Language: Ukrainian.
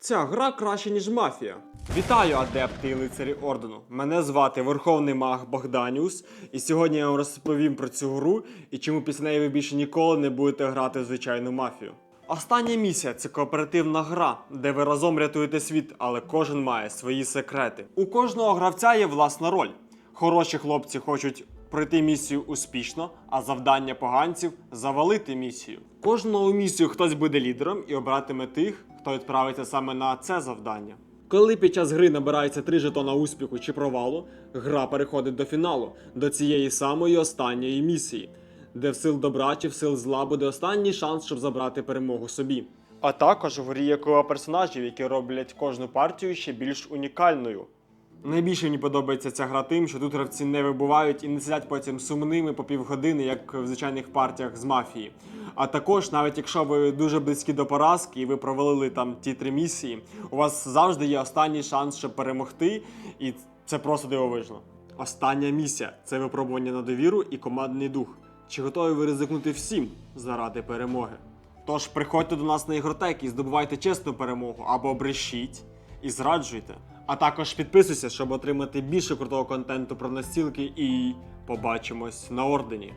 Ця гра краще, ніж мафія. Вітаю, адепти і лицарі ордену. Мене звати Верховний Маг Богданіус, і сьогодні я вам розповім про цю гру і чому після неї ви більше ніколи не будете грати в звичайну мафію. Остання місія це кооперативна гра, де ви разом рятуєте світ, але кожен має свої секрети. У кожного гравця є власна роль. Хороші хлопці хочуть пройти місію успішно, а завдання поганців завалити місію. Кожного місію хтось буде лідером і обиратиме тих, хто відправиться саме на це завдання. Коли під час гри набирається три жетона успіху чи провалу, гра переходить до фіналу, до цієї самої останньої місії, де в сил добра чи в сил зла буде останній шанс, щоб забрати перемогу собі. А також в грі є коло персонажів, які роблять кожну партію ще більш унікальною. Найбільше мені подобається ця гра тим, що тут гравці не вибувають і не сидять потім сумними по півгодини, як в звичайних партіях з мафії. А також, навіть якщо ви дуже близькі до поразки і ви провалили там ті три місії, у вас завжди є останній шанс, щоб перемогти, і це просто дивовижно. Остання місія це випробування на довіру і командний дух. Чи готові ви ризикнути всім заради перемоги? Тож приходьте до нас на ігротеки і здобувайте чесну перемогу або брешіть і зраджуйте. А також підписуйся, щоб отримати більше крутого контенту про настілки і побачимось на ордені.